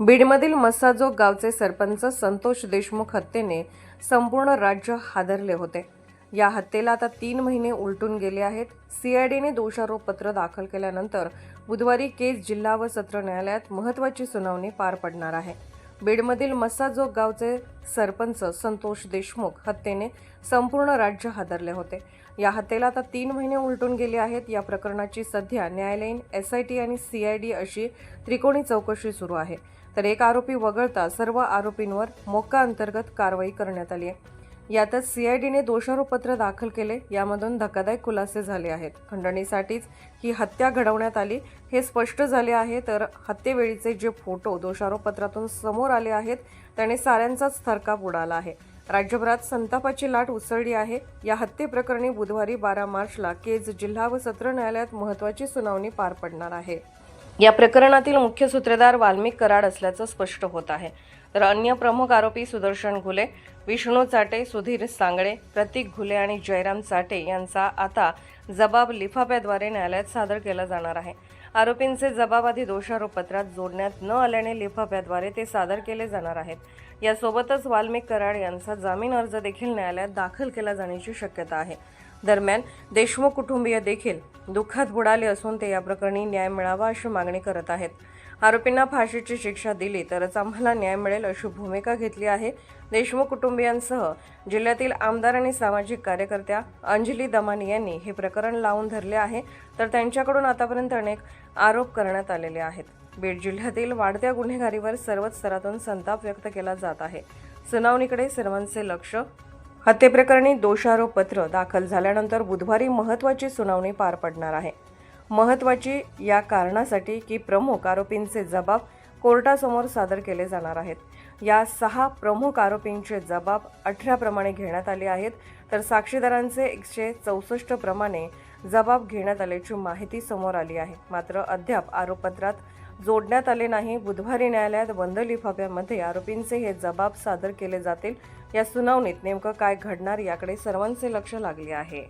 बीडमधील मस्साजोग गावचे सरपंच संतोष देशमुख हत्येने संपूर्ण राज्य हादरले होते. या हत्येला आता तीन महिने उलटून गेले आहेत. सीआयडीने दोषारोपपत्र दाखल केल्यानंतर बुधवारी केस जिल्हा व सत्र न्यायालयात महत्त्वाची सुनावणी पार पडणार आहे. बीडमधील मस्साजोग गावचे सरपंच संतोष देशमुख हत्येने संपूर्ण राज्य हादरले होते. या हत्येला आता तीन महिने उलटून गेले आहेत. या प्रकरणाची सध्या न्यायालयीन एस आय टी आणि सी आय डी अशी त्रिकोणी चौकशी सुरू आहे. तर एक आरोपी वगळता सर्व आरोपींवर मोक्का अंतर्गत कारवाई करण्यात आली आहे. यातच सी आय डीने दोषारोपपत्र दाखल केले. यामधून धक्कादायक खुलासे झाले आहेत. खंडणीसाठीच ही हत्या घडवण्यात आली हे स्पष्ट झाले आहे. तर हत्येवेळीचे जे फोटो दोषारोपपत्रातून समोर आले आहेत त्याने साऱ्यांचाच थरकाप उडाला आहे. राज्यभरात संतापाची लाट उसळली आहे. या हत्येप्रकरणी बुधवारी बारा मार्चला केज जिल्हा व सत्र न्यायालयात महत्त्वाची सुनावणी पार पडणार आहे. या प्रकरणातील मुख्य सूत्रधार वाल्मिक कराड असल्याचं स्पष्ट होत आहे. तर अन्य प्रमुख आरोपी सुदर्शन घुले विष्णू चाटे सुधीर सांगळे प्रतीक घुले आणि जयराम चाटे यांचा आता जबाब लिफाफ्याद्वारे न्यायालयात सादर केला जाणार आहे. आरोपींचे जबाब आधी दोषारोपपत्रात जोडण्यात न आल्याने लिफाफ्याद्वारे ते सादर केले जाणार आहेत. यासोबतच वाल्मिक कराड यांचा जामीन अर्ज देखील न्यायालयात दाखल केला जाण्याची शक्यता आहे. दरम्यान देशमुख कुटुंबीय देखील दुःखात बुडाले असून ते या प्रकरणी न्याय मिळावा अशी मागणी करत आहेत. आरोपींना फाशीची शिक्षा दिली तरच आम्हाला न्याय मिळेल अशी भूमिका घेतली आहे देशमुख कुटुंबियांसह जिल्ह्यातील आमदार आणि सामाजिक कार्यकर्त्या अंजली दमानी यांनी हे प्रकरण लावून धरले आहे. तर त्यांच्याकडून आतापर्यंत अनेक आरोप करण्यात आलेले आहेत. बीड जिल्ह्यातील वाढत्या गुन्हेगारीवर सर्वच स्तरातून संताप व्यक्त केला जात आहे. सुनावणीकडे सर्वांचे लक्ष हत्येप्रकरणी दोषारोपपत्र दाखल झाल्यानंतर बुधवारी महत्त्वाची सुनावणी पार पडणार आहे. महत्त्वाची या कारणासाठी की प्रमुख आरोपींचे जबाब कोर्टासमोर सादर केले जाणार आहेत. या सहा प्रमुख आरोपींचे जबाब अठराप्रमाणे घेण्यात आले आहेत. तर साक्षीदारांचे एकशे चौसष्ट प्रमाणे जबाब घेण्यात आल्याची माहिती समोर आली आहे. मात्र अद्याप आरोपपत्रात जोडण्यात आले नाही. बुधवारी न्यायालयात बंद लिफाफ्यामध्ये आरोपींचे हे जबाब सादर केले जातील. या सुनावणीत नेमकं काय घडणार याकडे सर्वांचे लक्ष लागले आहे.